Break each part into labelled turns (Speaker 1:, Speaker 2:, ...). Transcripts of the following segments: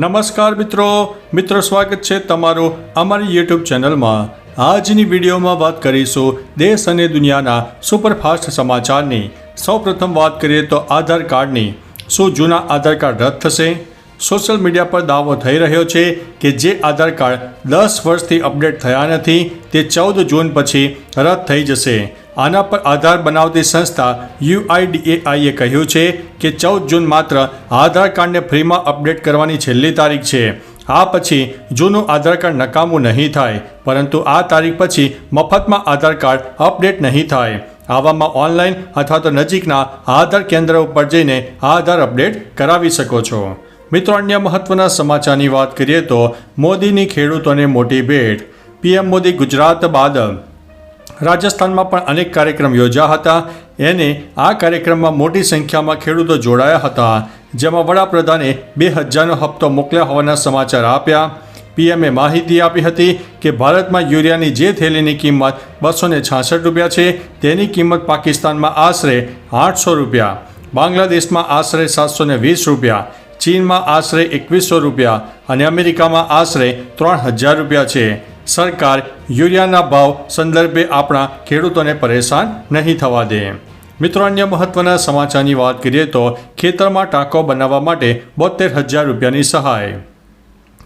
Speaker 1: નમસ્કાર મિત્રો. મિત્રો, સ્વાગત છે તમારું અમારી યુટ્યુબ ચેનલમાં. આજની વિડીયોમાં વાત કરીશું દેશ અને દુનિયાના સુપરફાસ્ટ સમાચારની. સૌપ્રથમ વાત કરીએ તો આધાર કાર્ડની. શું જૂના આધાર કાર્ડ રદ થશે? સોશિયલ મીડિયા પર દાવો થઈ રહ્યો છે કે જે આધાર કાર્ડ દસ વર્ષથી અપડેટ થયા નથી, તે ચૌદ જૂન પછી રદ થઈ જશે. આના પર આધાર બનાવતી સંસ્થા યુઆઈડીએઆઈએ કહ્યું છે કે ચૌદ જૂન માત્ર આધાર કાર્ડને ફ્રીમાં અપડેટ કરવાની છેલ્લી તારીખ છે. આ પછી જૂનું આધાર કાર્ડ નકામું નહીં થાય, પરંતુ આ તારીખ પછી મફતમાં આધાર કાર્ડ અપડેટ નહીં થાય. આવામાં ઓનલાઈન અથવા તો નજીકના આધાર કેન્દ્ર ઉપર જઈને આધાર અપડેટ કરાવી શકો છો. મિત્રો, અન્ય મહત્વના સમાચારની વાત કરીએ તો મોદીની ખેડૂતોને મોટી ભેટ. પીએમ મોદી ગુજરાત બાદ રાજસ્થાનમાં પણ અનેક કાર્યક્રમ યોજ્યા હતા. એને આ કાર્યક્રમમાં મોટી સંખ્યામાં ખેડૂતો જોડાયા હતા. જેમાં વડાપ્રધાને બે હજારનો હપ્તો મોકલ્યા હોવાના સમાચાર આપ્યા. પીએમએ માહિતી આપી હતી કે ભારતમાં યુરિયાની જે થેલીની કિંમત બસો છાસઠ રૂપિયા છે, તેની કિંમત પાકિસ્તાનમાં આશરે આઠસો રૂપિયા. બાંગ્લાદેશમાં આશરે સાતસો વીસ રૂપિયા. ચીનમાં આશરે એકવીસો રૂપિયા અને અમેરિકામાં આશરે ત્રણ હજાર રૂપિયા છે. સરકાર યુરિયાના ભાવ સંદર્ભે આપણા ખેડૂતોને પરેશાન નહીં થવા દે. મિત્રો, અન્ય મહત્વના સમાચારની વાત કરીએ તો ખેતરમાં ટાંકો બનાવવા માટે બોતેર હજાર રૂપિયાની સહાય.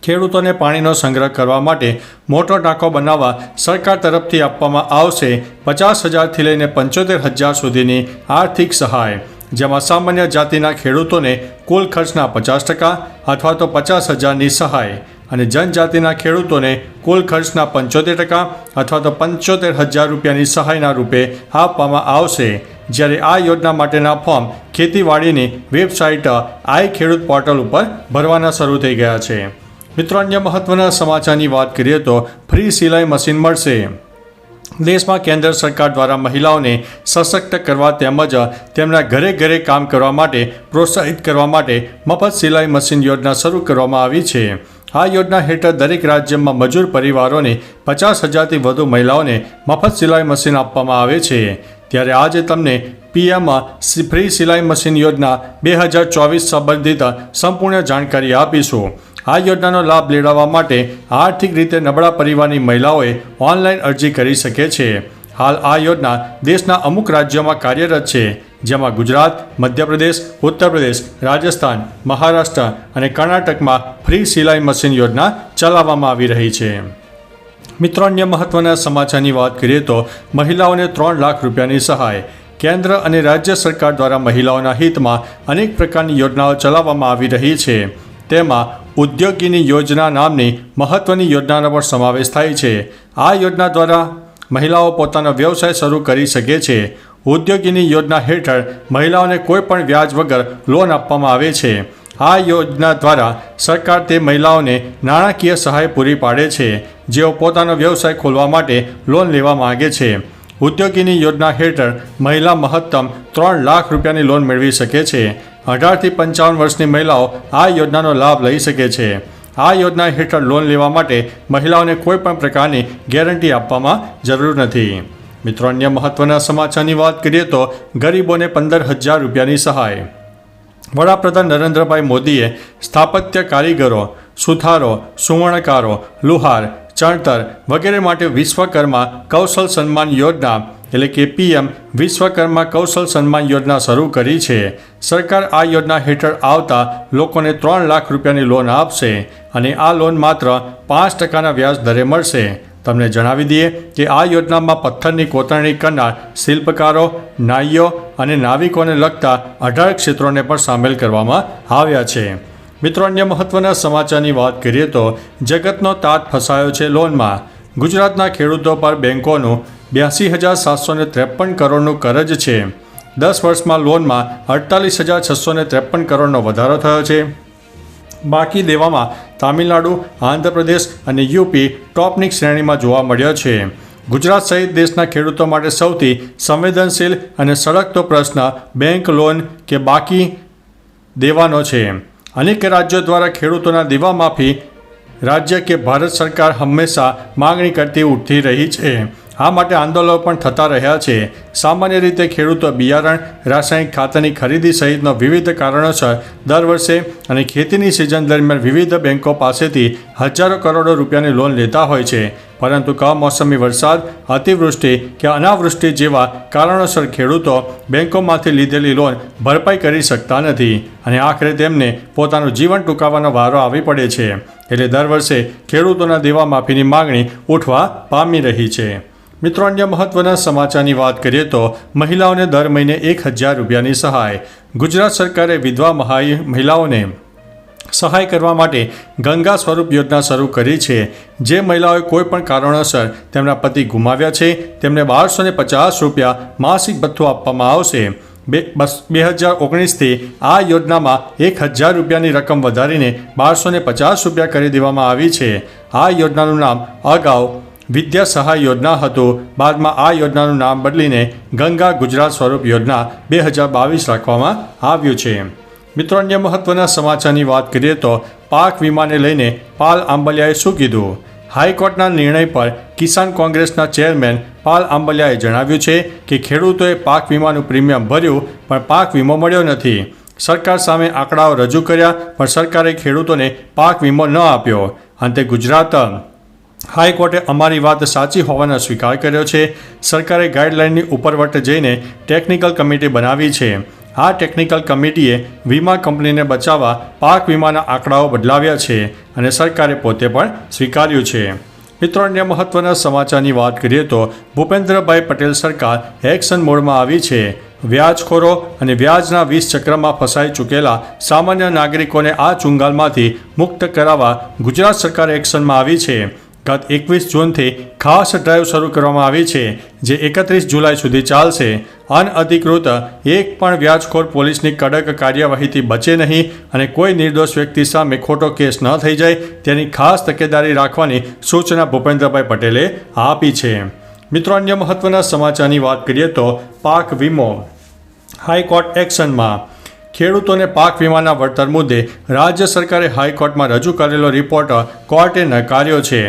Speaker 1: ખેડૂતોને પાણીનો સંગ્રહ કરવા માટે મોટો ટાંકો બનાવવા સરકાર તરફથી આપવામાં આવશે પચાસ હજારથી લઈને પંચોતેર હજાર સુધીની આર્થિક સહાય, જેમાં સામાન્ય જાતિના ખેડૂતોને કુલ ખર્ચના પચાસ ટકા અથવા તો પચાસ હજારની સહાય અને જનજાતિના ખેડૂતોને કુલ ખર્ચના પંચોતેર ટકા અથવા તો પંચોતેર હજાર રૂપિયાની સહાયના રૂપે આપવામાં આવશે. જ્યારે આ યોજના માટેના ફોર્મ ખેતીવાડીની વેબસાઇટ આઈ ખેડૂત પોર્ટલ ઉપર ભરવાના શરૂ થઈ ગયા છે. મિત્રો, અન્ય મહત્વના સમાચારની વાત કરીએ તો ફ્રી સિલાઈ મશીન મળશે. દેશમાં કેન્દ્ર સરકાર દ્વારા મહિલાઓને સશક્ત કરવા તેમજ તેમના ઘરે ઘરે કામ કરવા માટે પ્રોત્સાહિત કરવા માટે મફત સિલાઈ મશીન યોજના શરૂ કરવામાં આવી છે. આ યોજના હેઠળ દરેક રાજ્યમાં મજૂર પરિવારોને પચાસ હજારથી વધુ મહિલાઓને મફત સિલાઈ મશીન આપવામાં આવે છે. ત્યારે આજે તમને પીએમ ફ્રી સિલાઈ મશીન યોજના બે હજાર ચોવીસ સંબંધિત સંપૂર્ણ જાણકારી આપીશું. આ યોજનાનો લાભ લેવડાવવા માટે આર્થિક રીતે નબળા પરિવારની મહિલાઓએ ઓનલાઈન અરજી કરી શકે છે. હાલ આ યોજના દેશના અમુક રાજ્યોમાં કાર્યરત છે, જેમાં ગુજરાત, મધ્યપ્રદેશ ઉત્તર પ્રદેશ રાજસ્થાન, મહારાષ્ટ્ર અને કર્ણાટકમાં ફ્રી સિલાઈ મશીન યોજના ચલાવવામાં આવી રહી છે. મિત્રો, અન્ય મહત્વના સમાચારની વાત કરીએ તો મહિલાઓને ત્રણ લાખ રૂપિયાની સહાય. કેન્દ્ર અને રાજ્ય સરકાર દ્વારા મહિલાઓના હિતમાં અનેક પ્રકારની યોજનાઓ ચલાવવામાં આવી રહી છે. તેમાં ઉદ્યોગીની યોજના નામની મહત્વની યોજનાનો પણ સમાવેશ થાય છે. આ યોજના દ્વારા મહિલાઓ પોતાનો વ્યવસાય શરૂ કરી શકે છે. ઉદ્યોગીની યોજના હેઠળ મહિલાઓને કોઈપણ વ્યાજ વગર લોન આપવામાં આવે છે. આ યોજના દ્વારા સરકાર તે મહિલાઓને નાણાકીય સહાય પૂરી પાડે છે. જેઓ પોતાનો વ્યવસાય ખોલવા માટે લોન લેવા માગે છે. ઉદ્યોગીની યોજના હેઠળ મહિલા મહત્તમ ત્રણ લાખ રૂપિયાની લોન મેળવી શકે છે. અઢારથી પંચાવન વર્ષની મહિલાઓ આ યોજનાનો લાભ લઈ શકે છે. આ યોજના હેઠળ લોન લેવા માટે મહિલાઓને કોઈ પણ પ્રકારની ગેરંટી આપવામાં જરૂર નથી. મિત્રો, અન્ય મહત્વના સમાચારની વાત કરીએ તો ગરીબોને પંદર હજાર રૂપિયાની સહાય. વડાપ્રધાન નરેન્દ્રભાઈ મોદીએ સ્થાપત્ય કારીગરો, સુથારો, સુવર્ણકારો, લુહાર ચણતર વગેરે માટે વિશ્વકર્મા કૌશલ સન્માન યોજના એટલે કે પીએમ વિશ્વકર્મા કૌશલ સન્માન યોજના શરૂ કરી છે. સરકાર આ યોજના હેઠળ આવતા લોકોને ત્રણ લાખ રૂપિયાની લોન આપશે અને આ લોન માત્ર પાંચ ટકાના વ્યાજ દરે મળશે. તમને જણાવી દઈએ કે આ યોજનામાં પથ્થરની કોતરણી કરનાર શિલ્પકારો, નાઈઓ અને નાવિકોને લગતા અઢાર ક્ષેત્રોને પણ સામેલ કરવામાં આવ્યા છે. મિત્રો, અન્ય મહત્વના સમાચારની વાત કરીએ તો જગતનો તાત ફસાયો છે લોનમાં. ગુજરાતના ખેડૂતો પર બેન્કોનું બ્યાસી હજાર સાતસો ને ત્રેપન કરોડનું કરજ છે. દસ વર્ષમાં લોનમાં અડતાલીસ હજાર છસો ને ત્રેપન કરોડનો વધારો થયો છે. બાકી દેવામાં તામિલનાડુ, આંધ્રપ્રદેશ અને યુપી ટોપની શ્રેણીમાં જોવા મળ્યો છે. ગુજરાત સહિત દેશના ખેડૂતો માટે સૌથી સંવેદનશીલ અને સળગતો પ્રશ્ન બેંક લોન કે બાકી દેવાનો છે. અનેક રાજ્યો દ્વારા ખેડૂતોના દેવા માફી રાજ્ય કે ભારત સરકાર હંમેશા માગણી કરતી ઉઠતી રહી છે. આ માટે આંદોલનો પણ થતા રહ્યા છે. સામાન્ય રીતે ખેડૂતો બિયારણ, રાસાયણિક ખાતરની ખરીદી સહિતનો વિવિધ કારણોસર દર વર્ષે અને ખેતીની સિઝન દરમિયાન વિવિધ બેન્કો પાસેથી હજારો કરોડો રૂપિયાની લોન લેતા હોય છે. પરંતુ કમોસમી વરસાદ, અતિવૃષ્ટિ કે અનાવૃષ્ટિ જેવા કારણોસર ખેડૂતો બેન્કોમાંથી લીધેલી લોન ભરપાઈ કરી શકતા નથી અને આખરે તેમને પોતાનું જીવન ટૂંકાવવાનો વારો આવી પડે છે. એટલે દર વર્ષે ખેડૂતોના દેવા માફીની માંગણી ઉઠવા પામી રહી છે. મિત્રો, અન્ય મહત્વના સમાચારની વાત કરીએ તો મહિલાઓને દર મહિને એક હજાર રૂપિયાની સહાય. ગુજરાત સરકારે વિધવા મહાઈ મહિલાઓને સહાય કરવા માટે ગંગા સ્વરૂપ યોજના શરૂ કરી છે. જે મહિલાઓએ કોઈ પણ કારણોસર તેમના પતિ ગુમાવ્યા છે, તેમને બારસો ને પચાસ રૂપિયા માસિક ભથ્થું આપવામાં આવશે. બે, બસ, બે હજાર ઓગણીસથી આ યોજનામાં એક હજાર રૂપિયાની રકમ વધારીને બારસો ને પચાસ રૂપિયા કરી દેવામાં આવી છે. આ યોજનાનું નામ અગાઉ વિદ્યા સહાય યોજના હતું. બાદમાં આ યોજનાનું નામ બદલીને ગંગા ગુજરાત સ્વરૂપ યોજના બે હજાર બાવીસ રાખવામાં આવ્યું છે. મિત્રો, અન્ય મહત્વના સમાચારની વાત કરીએ તો પાક વીમાને લઈને પાલ આંબલિયાએ શું કીધું? હાઈકોર્ટના નિર્ણય પર કિસાન કોંગ્રેસના ચેરમેન પાલ આંબલિયાએ જણાવ્યું છે કે ખેડૂતોએ પાક વીમાનું પ્રીમિયમ ભર્યું, પણ પાક વીમો મળ્યો નથી. સરકાર સામે આંકડાઓ રજૂ કર્યા, પણ સરકારે ખેડૂતોને પાક વીમો ન આપ્યો. અંતે ગુજરાત હાઈકોર્ટે અમારી વાત સાચી હોવાનો સ્વીકાર કર્યો છે. સરકારે ગાઈડલાઇનની ઉપરવટ જઈને ટેકનિકલ કમિટી બનાવી છે. આ ટેકનિકલ કમિટીએ વીમા કંપનીને બચાવવા, પાક વીમાના આંકડાઓ બદલાવ્યા છે અને સરકારે પોતે પણ સ્વીકાર્યું છે. મિત્રો, અન્ય મહત્વના સમાચારની વાત કરીએ તો ભૂપેન્દ્રભાઈ પટેલ સરકાર એક્શન મોડમાં આવી છે. વ્યાજખોરો અને વ્યાજના વીસ ચક્રમાં ફસાઈ ચૂકેલા સામાન્ય નાગરિકોને આ ચુંગાલમાંથી મુક્ત કરાવવા ગુજરાત સરકાર એક્શનમાં આવી છે. ગત એકવીસ જૂનથી ખાસ ડ્રાઈવ શરૂ કરવામાં આવી છે, જે એકત્રીસ જુલાઈ સુધી ચાલશે. અનઅધિકૃત એક પણ વ્યાજખોર પોલીસની કડક કાર્યવાહીથી બચે નહીં અને કોઈ નિર્દોષ વ્યક્તિ સામે ખોટો કેસ ન થઈ જાય તેની ખાસ તકેદારી રાખવાની સૂચના ભૂપેન્દ્રભાઈ પટેલે આપી છે. મિત્રો, અન્ય મહત્વના સમાચારની વાત કરીએ તો પાક વીમો. હાઈકોર્ટ એક્શનમાં. ખેડૂતોને પાક વીમાના વળતર મુદ્દે રાજ્ય સરકારે હાઈકોર્ટમાં રજૂ કરેલો રિપોર્ટ કોર્ટે નકાર્યો છે.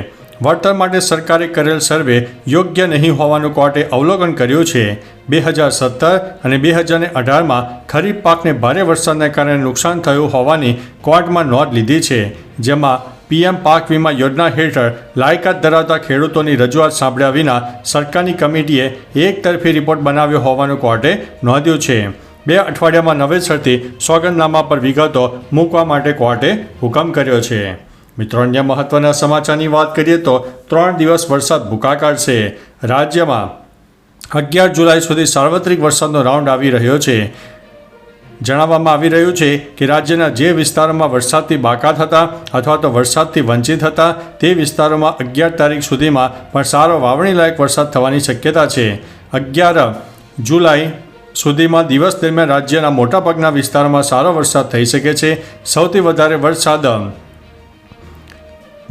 Speaker 1: વળતર માટે સરકારે કરેલ સર્વે યોગ્ય નહીં હોવાનું કોર્ટે અવલોકન કર્યું છે. બે હજાર સત્તર અને બે હજારને અઢારમાં ખરીફ પાકને ભારે વરસાદને કારણે નુકસાન થયું હોવાની કોર્ટમાં નોંધ લીધી છે. જેમાં પીએમ પાક વીમા યોજના હેઠળ લાયકાત ધરાવતા ખેડૂતોની રજૂઆત સાંભળ્યા વિના સરકારની કમિટીએ એક તરફી રિપોર્ટ બનાવ્યો હોવાનું કોર્ટે નોંધ્યું છે. બે અઠવાડિયામાં નવેસરથી સોગંદનામા પર વિગતો મૂકવા માટે કોર્ટે હુકમ કર્યો છે. મિત્રો, અન્ય મહત્વના સમાચારની વાત કરીએ તો ત્રણ દિવસ વરસાદ ભૂકા કાઢશે રાજ્યમાં અગિયાર જુલાઈ સુધી સાર્વત્રિક વરસાદનો રાઉન્ડ આવી રહ્યો છે. જણાવવામાં આવી રહ્યું છે કે રાજ્યના જે વિસ્તારોમાં વરસાદથી બાકાત હતા અથવા તો વરસાદથી વંચિત હતા, તે વિસ્તારોમાં અગિયાર તારીખ સુધીમાં પણ સારો વાવણીલાયક વરસાદ થવાની શક્યતા છે. અગિયાર જુલાઈ સુધીમાં દિવસ દરમિયાન રાજ્યના મોટાભાગના વિસ્તારોમાં સારો વરસાદ થઈ શકે છે. સૌથી વધારે વરસાદ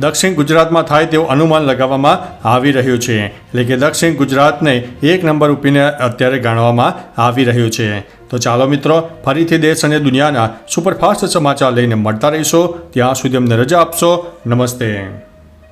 Speaker 1: દક્ષિણ ગુજરાતમાં થાય તેવું અનુમાન લગાવવામાં આવી રહ્યું છે. એટલે કે દક્ષિણ ગુજરાતને એક નંબર ઉપીને અત્યારે ગણવામાં આવી રહ્યું છે. તો ચાલો મિત્રો, ફરીથી દેશ અને દુનિયાના સુપરફાસ્ટ સમાચાર લઈને મળતા રહીશો. ત્યાં સુધી અમને રજા આપશો. નમસ્તે.